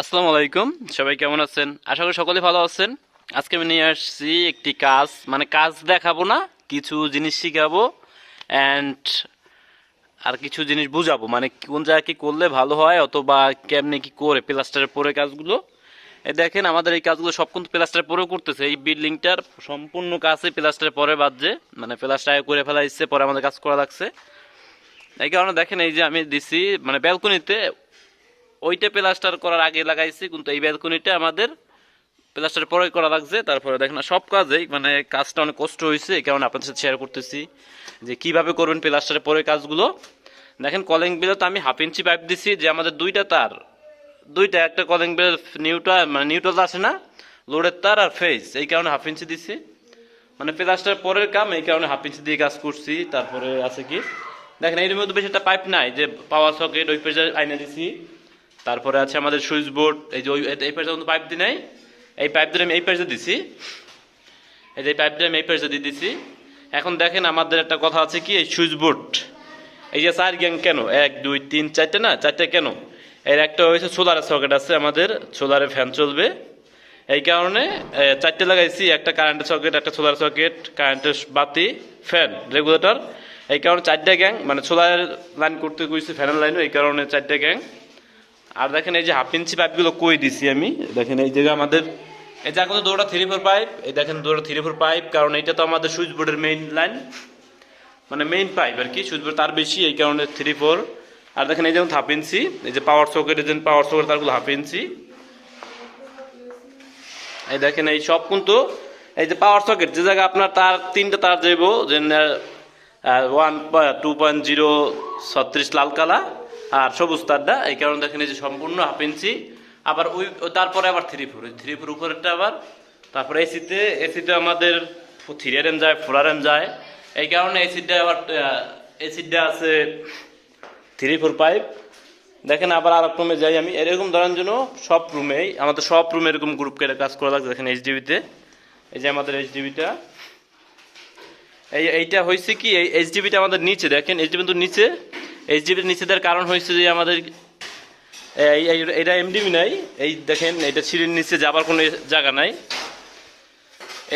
আসসালামু আলাইকুম। সবাই কেমন আছেন? আশা করি সকলে ভালো আছেন। আজকে আমি নিয়ে আসছি একটি কাজ। মানে কাজ দেখাবো না, কিছু জিনিস শিখাবো অ্যান্ড আর কিছু জিনিস বুঝাবো। মানে কোন জায়গায় কি করলে ভালো হয় অথবা কেমনি কি করে প্লাস্টারের পরে কাজগুলো। এই দেখেন, আমাদের এই কাজগুলো সব কিন্তু প্লাস্টারের পরেও করতেছে। এই বিল্ডিংটার সম্পূর্ণ কাজই প্লাস্টারের পরে বাজছে। মানে প্লাস্টার করে ফেলা ইচ্ছে পরে আমাদের কাজ করা লাগছে। এই কারণে দেখেন, এই যে আমি দিছি মানে ব্যালকনিতে ওইটা প্লাস্টার করার আগে লাগাইছি, কিন্তু এই ব্যালকনিটা আমাদের প্লাস্টার পরে করা লাগছে। তারপরে দেখেন সব কাজেই মানে কাজটা অনেক কষ্ট হয়েছে কারণে আপনাদের সাথে শেয়ার করতেছি যে কীভাবে করবেন প্লাস্টারের পরে কাজগুলো। দেখেন কলিং বিলে তো আমি হাফ ইঞ্চি পাইপ দিছি, যে আমাদের দুইটা তার, দুইটা, একটা কলিং বিল নিউট্রাল মানে নিউট্রাল আসে না লোডের তার আর ফেস এই কারণে হাফ ইঞ্চি দিছি। মানে প্লাস্টার পরের কাম, এই কারণে হাফ ইঞ্চি দিয়ে কাজ করছি, তারপরে আছে কি? দেখেন, এর মধ্যে বেশি একটা পাইপ নাই, যে পাওয়ার সকেট ওই পেজে আইনে দিছি। তারপরে আছে আমাদের সুইচ বোর্ড, এই যে ওই এই পাশে কিন্তু পাইপ দিই নাই, এই পাইপ দিয়ে আমি এই পাশে দিছি। এই যে পাইপ দিয়ে আমি এই পাশে দিয়ে দিছি এখন দেখেন আমাদের একটা কথা আছে কি, এই সুইচ বোর্ড, এই যে চার গ্যাং কেন? এক, দুই, তিন, চারটে না? চারটে কেন? এর একটা হয়েছে সোলারের সকেট আছে আমাদের সোলারে ফ্যান চলবে। এই কারণে চারটে লাগাইছি, একটা কারেন্টের সকেট একটা সোলার সকেট কারেন্টের বাতি ফ্যান রেগুলেটর এই কারণে চারটে গ্যাং মানে সোলারের লাইন করতে গেছি ফ্যানের লাইনও এই কারণে চারটে গ্যাং আর দেখেন এই যে হাফ ইঞ্চি পাইপগুলো কই দিছি আমি? দেখেন এই জায়গায় আমাদের এই এখন দুটো থ্রি ফোর পাইপ এই দেখেন দুটো থ্রি ফোর পাইপ কারণ এটা তো আমাদের সুইচ বোর্ডের মেইন লাইন মানে মেইন পাইপ আর কি সুইচ বোর্ড তার বেশি, এই কারণে থ্রি ফোর আর দেখেন এই যেমন হাফ ইঞ্চি এই যে পাওয়ার সকেট এই যে পাওয়ার সকেট তারগুলো হাফ ইঞ্চি এই দেখেন এই সব কিন্তু এই যে পাওয়ার সকেট যে জায়গায় আপনার তার তিনটা তার যাইব যে ওয়ান টু পয়েন্ট জিরো ছত্রিশ লাল কালা আর সবুজ তারটা, এই কারণে দেখেন এই যে সম্পূর্ণ হাফ ইঞ্চি আবার ওই তারপরে আবার থ্রি ফোর থ্রি ফোর উপরেরটা আবার, তারপরে এসিতে এসিতে আমাদের থ্রি আর এম যায় ফোর আর এম যায়। এই কারণে এসিডটা আবার এসিটা আছে থ্রি ফোর পাইপ দেখেন আবার আর এক রুমে যাই আমি। এরকম ধরেন জন্য সব রুমেই আমাদের সব রুমে এরকম গ্রুপ কেটে কাজ করা লাগছে। দেখেন এইচডিবিতে এই যে আমাদের এইচডিবিটা এই, এইটা হয়েছে কি? এই এইচডিবিটা আমাদের নিচে, দেখেন এইচডিবি কিন্তু নিচে। এইচডিবির নিচে দেওয়ার কারণ হয়েছে যে আমাদের এটা এমডিবি নাই। এই দেখেন, এটা সিঁড়ির নিচে যাবার কোনো জায়গা নাই।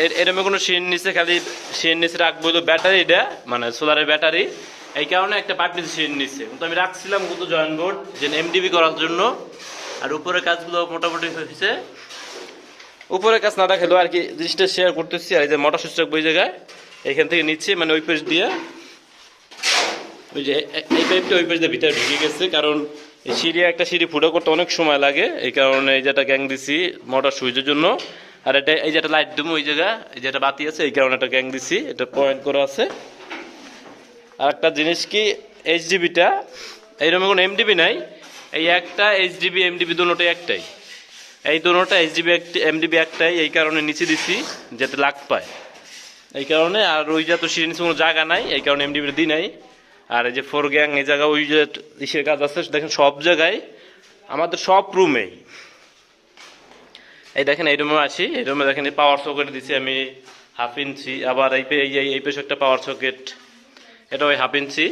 এর এরকম কোনো সিঁড়ির নিচে খালি সিঁড়ির নিচে রাখব হলো ব্যাটারিটা মানে সোলারের ব্যাটারি। এই কারণে একটা পাইপ নিচে সিঁড়ির নিচে। কিন্তু আমি রাখছিলাম কিন্তু জয়েন্ট বোর্ড যে এমডিবি করার জন্য। আর উপরের কাজগুলো মোটামুটি হয়েছে। উপরের কাজ না দেখালেও আর কি জিনিসটা শেয়ার করতেছি। আর এই যে মোটর সুইচ বই জায়গায় এখান থেকে নিচ্ছে মানে ওই পেজ দিয়ে। ওই যে এই পাইপটা ওই দিয়ে ভিতরে ঢুকে গেছে, কারণ এই সিঁড়ি একটা সিঁড়ি ফুটো করতে অনেক সময় লাগে, এই কারণে এই যেটা গ্যাং দিছি মোটর সুইচের জন্য। আর এটা, এই যেটা লাইট দেবো ওই জায়গা, এই যেটা বাতি আছে, এই কারণে একটা গ্যাং দিছি, এটা পয়েন্ট করা আছে। আর একটা জিনিস কি এইচডিবিটা এইরকম কোনো এমডিবি নাই, এই একটা এইচডিবি এমডিবি দুটোই একটাই। এই দুটোটা এইচডিবি একটি এমডিবি একটাই, এই কারণে নিচে দিছি, যাতে লাগ পায়। এই কারণে আর ওই যে তো সিঁড়ি নিচে কোনো জায়গা নাই, এই কারণে এমডিবির দিই নাই। আর এই যে ফোর গ্যাং, এই জায়গা ওই যে ইসের কাজ আছে, দেখেন সব জায়গায় আমাদের সব রুমেই এই দেখেন, এই রুমে আছি, এই রুমে দেখেন, এই পাওয়ার সকেট দিছি আমি হাফ ইঞ্চি আবার এই এই পেশে একটা পাওয়ার সকেট এটা ওই হাফ ইঞ্চি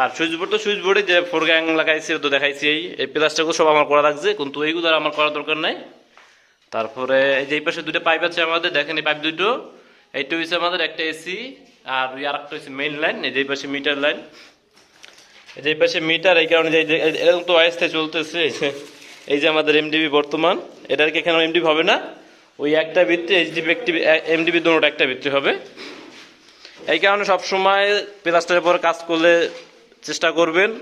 আর সুইচ বোর্ড তো সুইচ বোর্ডে যে ফোর গ্যাং লাগাইছি তো দেখাইছি, এই এই প্লাসটাগুলো সব আমার করা লাগছে কিন্তু এইগুলো আর আমার করার দরকার নাই। তারপরে এই যে এই পাশে দুটো পাইপ আছে আমাদের, দেখেন এই পাইপ দুটো, এইটা হচ্ছে আমাদের একটা এসি আর আর একটা হচ্ছে মেইন লাইন এই যে পাশে মিটার লাইন এই যে পাশে মিটার এই কারণে যে এরকম তো অয়েস্থায় চলতেছে। এই যে- আমাদের এমডিবি বর্তমান, এটার কি এখানে এমডিবি হবে না? ওই একটা ভিত্তি এইচডিবি একটি এমডিবি দুটো একটা ভিত্তি হবে। এই কারণে সবসময় প্লাস্টারের পর কাজ করলে চেষ্টা করবেন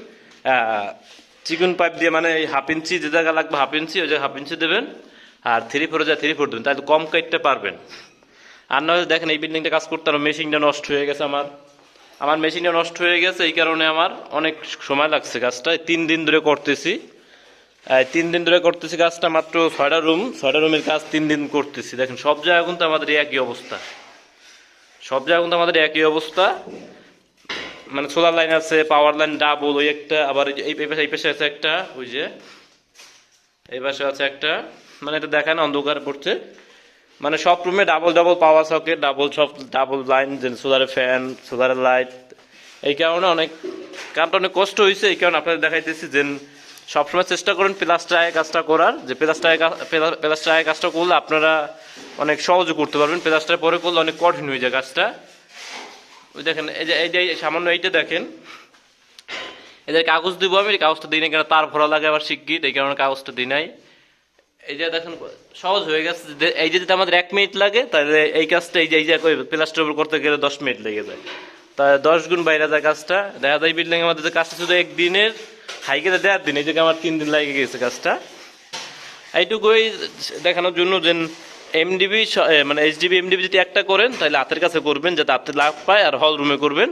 চিকন পাইপ দিয়ে মানে এই হাফ ইঞ্চি যে জায়গা লাগবে হাফ ইঞ্চি ওই জায়গায় হাফ ইঞ্চি দেবেন। আর থ্রি ফোরে যা থ্রি ফোর দেবেন, তাহলে কম কাটতে পারবেন। আর নয় দেখেন এই বিল্ডিংটা কাজ করতে মেশিনটা নষ্ট হয়ে গেছে আমার। আমার মেশিনটা নষ্ট হয়ে গেছে, এই কারণে আমার অনেক সময় লাগছে কাজটা। তিন দিন ধরে করতেছি। তিন দিন ধরে করতেছি কাজটা মাত্র ছয়টা রুম ছয়টা রুমের কাজ তিন দিন করতেছি। দেখেন, সব জায়গায় কিন্তু আমাদের একই অবস্থা। সব জায়গায় কিন্তু আমাদের একই অবস্থা। মানে সোলার লাইন আছে পাওয়ার লাইন ডাবল ওই একটা, আবার এই পাশে এই পাশে আছে একটা, ওই যে, এই পাশে আছে একটা। মানে এটা দেখেন অন্ধকার পড়ছে। মানে সব রুমে double double power socket double সব ডাবল লাইন সোলারের ফ্যান সোলারের লাইট এই কারণে অনেক কারণটা অনেক কষ্ট হয়েছে, এই কারণে আপনাদের দেখাইতেছি যে সবসময় চেষ্টা করুন প্লাস্টারের কাজটা করার, যে প্লাস্টারের প্লাস্টারের কাজটা করলে আপনারা অনেক সহজে করতে পারবেন প্লাস্টার পরে করলে অনেক কঠিন হয়ে যায় কাজটা। ওই দেখেন, এই যে এই যে সামান্য এইটা দেখেন। এদের কাগজ দিব আমি কাগজটা দিই না কেন? তার ভরা লাগে আবার শিগগির, এই কারণে কাগজটা দিই নাই। এই যে দেখেন, সহজ হয়ে গেছে এই যদি আমাদের এক মিনিট লাগে, তাহলে এই কাজটা এই যে এই যে প্লাস্টার উপর করতে গেলে দশ মিনিট লেগে যায়। তা দশ গুণ বাইরে যায় কাজটা। দেখা যায় বিল্ডিং আমাদের যে কাজটা শুধু একদিনের হাইকে দেড় দিন, এই যে আমার তিন দিন লাগে গেছে কাজটা। এইটুকুই দেখানোর জন্য যে এমডিবি মানে এইচডিবি এমডিবি যদি একটা করেন, তাহলে হাতের কাছে করবেন, যাতে হাতে লাভ পায় আর হল রুমে করবেন।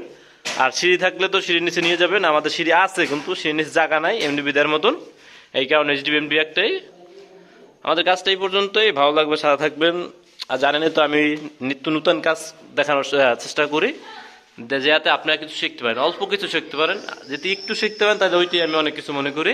আর সিঁড়ি থাকলে তো সিঁড়ির নিচে নিয়ে যাবেন। আমাদের সিঁড়ি আছে, কিন্তু সিঁড়ির নিচে জায়গা নাই এমডিবি দেওয়ার মতন। এই কারণে এইচডিবি এমডিবি একটাই। আমাদের কাজটা এই পর্যন্তই। ভালো লাগবে সারা থাকবেন। আর জানেনই তো, আমি নিত্য নূতন কাজ দেখানোর চেষ্টা করি। যাতে আপনারা কিছু শিখতে পারেন, অল্প কিছু শিখতে পারেন। যদি একটু শিখতে পারেন, তাহলে ওইটাই আমি অনেক কিছু মনে করি।